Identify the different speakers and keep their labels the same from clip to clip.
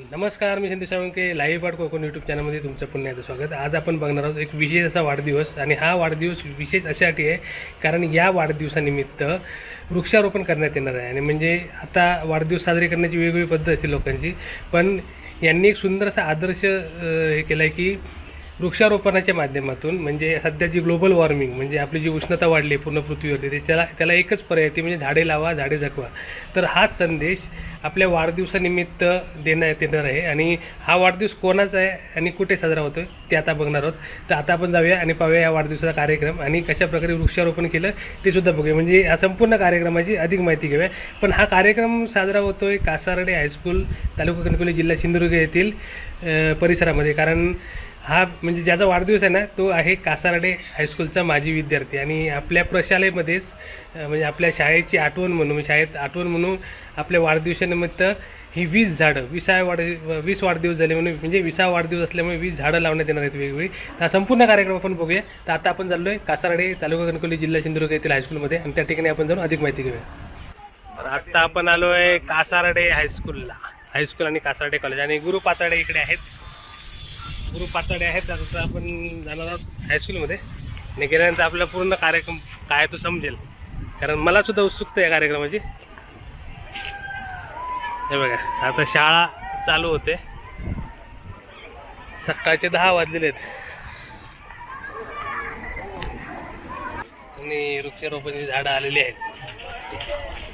Speaker 1: नमस्कार मी संदेश सावंके लाईव्ह पाठ कोकण यूट्यूब चॅनलमध्ये तुमचं पुन्हा एकदा स्वागत. आज आपण बघणार आहोत एक विशेष असा वाढदिवस आणि हा वाढदिवस विशेष अशासाठी आहे कारण या वाढदिवसानिमित्त वृक्षारोपण करण्यात येणार आहे. आणि म्हणजे आता वाढदिवस साजरे करण्याची वेगवेगळी पद्धत असते लोकांची पण यांनी एक सुंदर असा आदर्श हे केला आहे की वृक्षारोपणाच्या माध्यमातून म्हणजे सध्या जी ग्लोबल वॉर्मिंग म्हणजे आपली जी उष्णता वाढली आहे पूर्ण पृथ्वीवरती ते त्याला त्याला एकच पर्याय ती म्हणजे झाडे लावा झाडे जगवा. तर हाच संदेश आपल्या वाढदिवसानिमित्त देण्यात येणार आहे. आणि हा वाढदिवस कोणाचा आहे आणि कुठे साजरा होतो ते आता बघणार आहोत. तर आता आपण जाऊया आणि पाहूया या वाढदिवसाचा कार्यक्रम आणि कशाप्रकारे वृक्षारोपण केलं ते सुद्धा बघूया. म्हणजे या संपूर्ण कार्यक्रमाची अधिक माहिती घेऊया. पण हा कार्यक्रम साजरा होतोय कासारडे हायस्कूल तालुका कणकवली जिल्हा सिंधुदुर्ग येथील परिसरामध्ये. कारण हा म्हणजे ज्याचा वाढदिवस आहे ना तो आहे कासारडे हायस्कूलचा माजी विद्यार्थी. आणि आपल्या प्रशालेमध्येच म्हणजे आपल्या शाळेची आठवण म्हणून म्हणजे शाळेत आठवण म्हणून आपल्या वाढदिवसानिमित्त ही वीस झाडं विसाव्या वाढ वीस वाढदिवस झाले म्हणून म्हणजे विसावा वाढदिवस असल्यामुळे वीस झाडं लावण्यात येणार आहेत वेगवेगळी. तर हा संपूर्ण कार्यक्रम आपण बघूया. तर आता आपण चाललो आहे कासारडे तालुका कणकवली जिल्हा सिंधुदुर्ग येथील हायस्कूलमध्ये आणि त्या ठिकाणी आपण जाऊन अधिक माहिती घेऊया. तर आत्ता आपण आलो आहे कासारडे हायस्कूलला हायस्कूल आणि कासारडे कॉलेज आणि गुरु पाताडे इकडे आहेत. गुरु पाताडे आहेत. आता आपण जाणार आहोत हायस्कूलमध्ये आणि गेल्यानंतर आपला पूर्ण कार्यक्रम काय तो समजेल. कारण मला सुद्धा उत्सुकता या कार्यक्रमाची. हे बघा आता शाळा चालू होते. सकाळचे दहा वाजलेले आहेत. आणि वृक्षारोपणाची झाडं आलेली आहेत.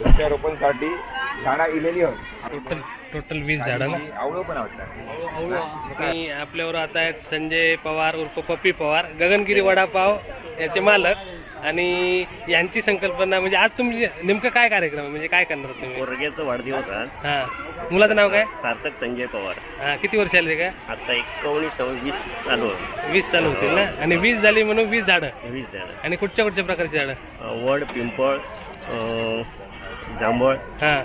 Speaker 2: वृक्षारोपणसाठी झाडा इलेली होत
Speaker 1: टोटल टोटल वीस झाडं
Speaker 2: आवळं पण वाटतात
Speaker 1: आणि आपल्यावर आता आहेत संजय पवार उर्फ पप्पी पवार गगनगिरी वडापाव याचे मालक. आणि यांची संकल्पना म्हणजे आज तुम्ही नेमकं काय कार्यक्रम आहे? म्हणजे काय करणार तुम्ही?
Speaker 3: पोरग्याचा वाढदिवस आज.
Speaker 1: हां. मुलाचं नाव काय?
Speaker 3: सार्थक संजय पवार.
Speaker 1: हां किती वर्ष आले ते काय?
Speaker 3: आता एकोणीस वीस चालू.
Speaker 1: वीस चालू होतील ना? आणि वीस झाली म्हणून वीस झाडं.
Speaker 3: वीस झाडं.
Speaker 1: आणि कुठच्या कुठच्या प्रकारची झाडं?
Speaker 3: वड पिंपळ जांभळ.
Speaker 1: हां.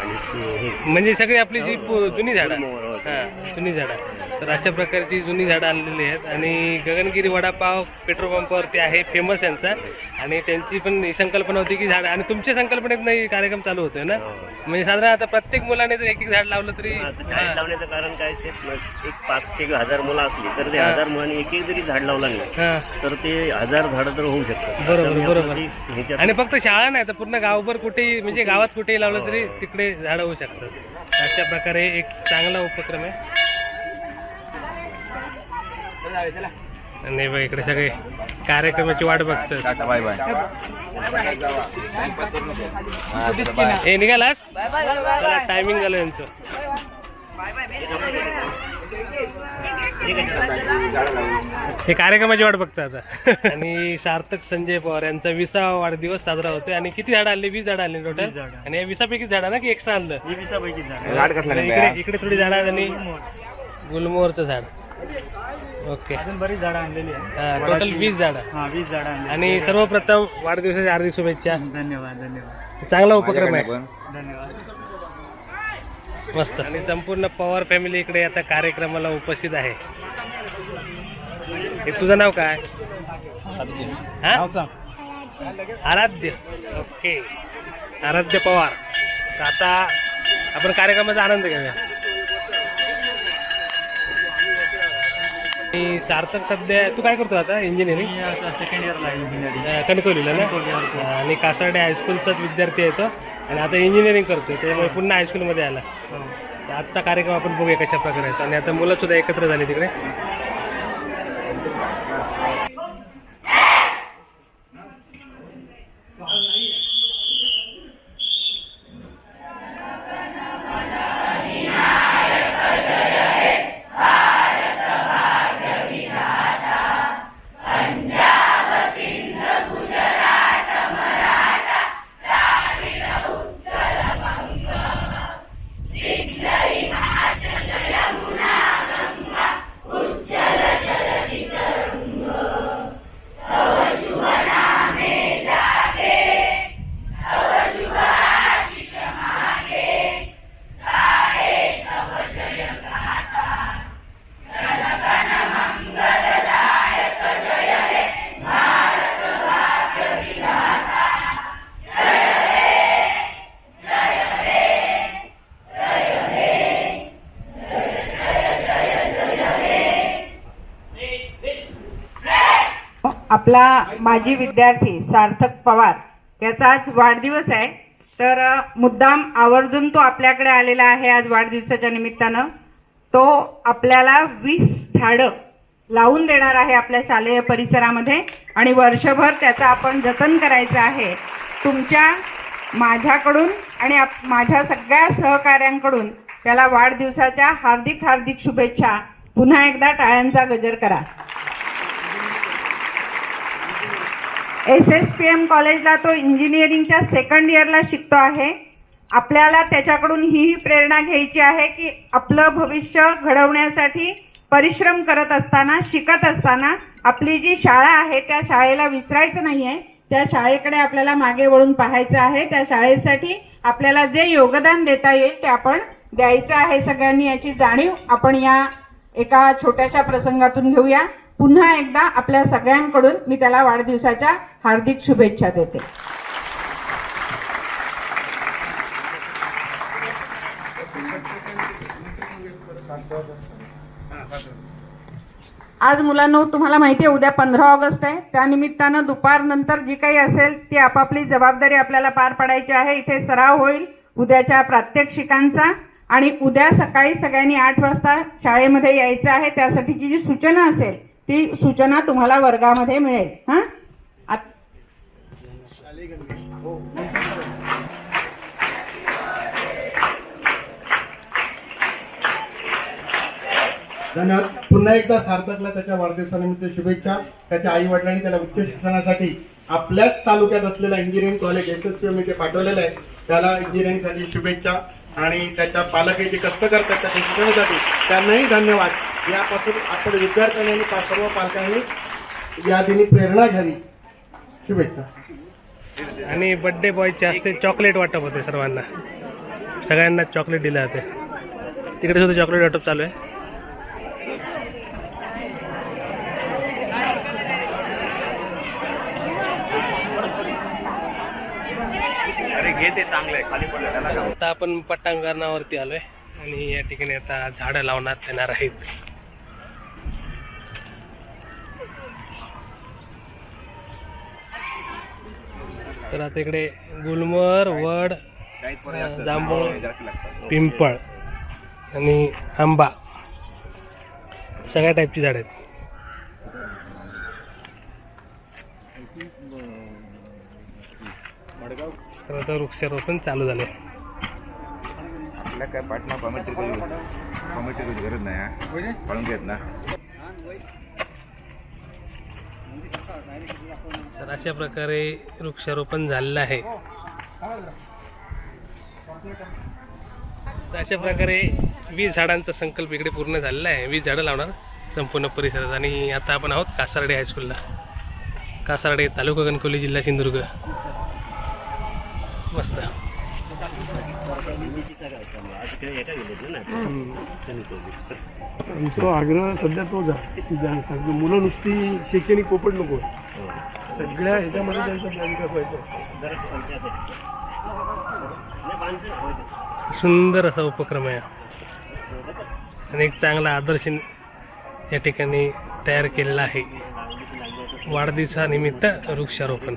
Speaker 3: आणि हे.
Speaker 1: म्हणजे सगळी आपली जी पु- जुनी झाडं. हां जुनी झाडं. तर अशा प्रकारची जुनी झाडं आणलेली आहेत. आणि गगनगिरी वडापाव पेट्रोल पंपावरती आहे फेमस यांचा. आणि त्यांची पण ही संकल्पना होती की झाडं आणि तुमच्या संकल्पनेत नाही कार्यक्रम चालू होतोय ना? म्हणजे साधारण आता प्रत्येक मुलाने जर एक एक झाड लावलं तरी
Speaker 3: आता शाळेत लावण्याचं कारण काय ते एक पाचशे एक हजार मुलं असली तर ते हजार मुलांनी एक एक जरी झाड लावला नाही
Speaker 1: हां.
Speaker 3: तर ते हजार झाडं तर होऊ शकतात.
Speaker 1: बरोबर, बरोबर.
Speaker 3: ह्याच्यात
Speaker 1: आणि फक्त शाळा नाही तर पूर्ण गावभर कुठेही म्हणजे गावात कुठेही लावलं तरी तिकडे झाडं होऊ शकतात. अशा प्रकारे एक चांगला उपक्रम आहे. आणि बघ इकडे सगळे कार्यक्रमाची वाट बघतात.
Speaker 2: Tata bye bye.
Speaker 1: हे निघालास? चला टायमिंग झालं यांचं. हे कार्यक्रमाची वाट बघतात आता. आणि सार्थक संजय पवार यांचा विसावा वाढदिवस साजरा होतोय. आणि किती झाडं आणली? वीस झाडं आणली टोटल आणि या विसापैकी झाडं ना की एक्स्ट्रा आणलं?
Speaker 3: ही
Speaker 2: नाही
Speaker 1: इकडे इकडे थोडी झाडं आहेत आणि गुलमोहरचं झाड. ओके.
Speaker 4: अजून बरीच झाडं आणलेली आहे
Speaker 1: टोटल वीस झाडं.
Speaker 4: हा वीस झाडं आणली
Speaker 1: आणि सर्वप्रथम वाढदिवसाच्या हार्दिक शुभेच्छा.
Speaker 4: धन्यवाद धन्यवाद.
Speaker 1: चांगला उपक्रम आहे.
Speaker 2: पण.
Speaker 4: धन्यवाद.
Speaker 1: मस्त. आणि संपूर्ण पवार फॅमिली इकडे आता कार्यक्रमाला उपस्थित आहे. हे तुझं नाव काय? हा? आराध्य. ओके. आराध्य पवार. तर आता आपण कार्यक्रमाचा आनंद घेऊया. आणि सार्थक सध्या तू काय करतो आता इंजिनिअरिंग
Speaker 4: सेकंड इयरला इंजिनिअरिंग
Speaker 1: कणकवलीला ना? आणि कासारडे हायस्कूलचाच विद्यार्थी आहे तो. आणि आता इंजिनिअरिंग करतोय त्यामुळे पुन्हा हायस्कूलमध्ये आला. तर आजचा कार्यक्रम आपण बघूया कशा प्रकारे. आणि आता मुलं सुद्धा एकत्र झाली तिकडे.
Speaker 5: आपला माजी विद्यार्थी सार्थक पवार याचा आज वाढदिवस आहे. तर मुद्दाम आवर्जून तो आपल्याकडे आलेला आहे आज वाढदिवसाच्या निमित्तानं. तो आपल्याला वीस झाडं लावून देणार आहे आपल्या शालेय परिसरामध्ये आणि वर्षभर त्याचं आपण जतन करायचं आहे. तुमच्या माझ्याकडून आणि आप माझ्या सगळ्या सहकाऱ्यांकडून त्याला वाढदिवसाच्या हार्दिक हार्दिक शुभेच्छा. पुन्हा एकदा टाळ्यांचा गजर करा. एस एस पी एम कॉलेजला तो इंजिनिअरिंगच्या सेकंड इयरला शिकतो आहे. आपल्याला त्याच्याकडून हीही प्रेरणा घ्यायची आहे की आपलं भविष्य घडवण्यासाठी परिश्रम करत असताना शिकत असताना आपली जी शाळा आहे त्या शाळेला विसरायचं नाही आहे त्या शाळेकडे आपल्याला मागे वळून पाहायचं आहे. त्या शाळेसाठी आपल्याला जे योगदान देता येईल ते आपण द्यायचं आहे सगळ्यांनी याची जाणीव. आपण या एका छोट्याशा प्रसंगातून घेऊया. पुन्हा एकदा आपल्या सगळ्यांकडून मी त्याला वाढदिवसाच्या हार्दिक शुभेच्छा देते. आज मुलांनो तुम्हाला माहिती आहे उद्या पंधरा ऑगस्ट आहे. त्यानिमित्तानं दुपारनंतर जी काही असेल ती आपापली जबाबदारी आपल्याला पार पाडायची आहे. इथे सराव होईल उद्याच्या प्रात्यक्षिकांचा आणि उद्या सकाळी सगळ्यांनी आठ वाजता शाळेमध्ये यायचं आहे. त्यासाठीची जी सूचना असेल ती सूचना तुम्हाला वर्गामध्ये मिळेल. हां?
Speaker 6: धन्यवाद. पुन्हा एकदा सार्थकला त्याच्या वाढदिवसानिमित्त शुभेच्छा. त्याच्या आई वडिलांनी त्याला उच्च शिक्षणासाठी आपल्याच तालुक्यात असलेला engineering college S S P पाठवलेलं आहे. त्याला इंजिनिअरिंगसाठी शुभेच्छा. आणि त्याच्या पालक जे कष्ट करतात त्याच्या शिक्षणासाठी त्यांनाही धन्यवाद. यापासून आपण विद्यार्थ्यांनी आणि पा- सर्व पालकांनी या दिनी प्रेरणा घ्यावी. शुभेच्छा.
Speaker 1: आणि बड्डे बॉयचे असते चॉकलेट वाटप होते सर्वांना. सगळ्यांना चॉकलेट दिलं जाते. तिकडे सुद्धा चॉकलेट वाटप चालू आहे. आता आपण पट्टांगणावरती आलोय. आणि या ठिकाणी आता झाडं लावण्यात येणार आहेत तर आता इकडे गुलमर वड जांभूळ पिंपळ आणि आंबा. सगळ्या टाईपची झाडं आहेत. तर आता वृक्षारोपण चालू झाले
Speaker 2: आपल्या काय पाटणा कॉमेंट्री कॉमेंट्री गरज नाही हा. काढून घेत ना.
Speaker 1: तर अशा प्रकारे वृक्षारोपण झालेलं आहे. तर अशा प्रकारे वीस झाडांचा संकल्प इकडे पूर्ण झालेला आहे. वीस झाडं लावणार संपूर्ण परिसरात. आणि आता आपण आहोत कासारडे हायस्कूलला कासारडे तालुका कणकवली जिल्हा सिंधुदुर्ग. मस्त.
Speaker 7: आमचा आग्रह सध्या तोच आहे मुलं नुसती शैक्षणिक पोपट नको. सगळ्या ह्याच्यामध्ये त्यांचा विकास व्हायचा.
Speaker 1: सुंदर असा उपक्रम आहे. आणि एक चांगला आदर्श या ठिकाणी तयार केलेला आहे. वाढदिवसानिमित्त वृक्षारोपण.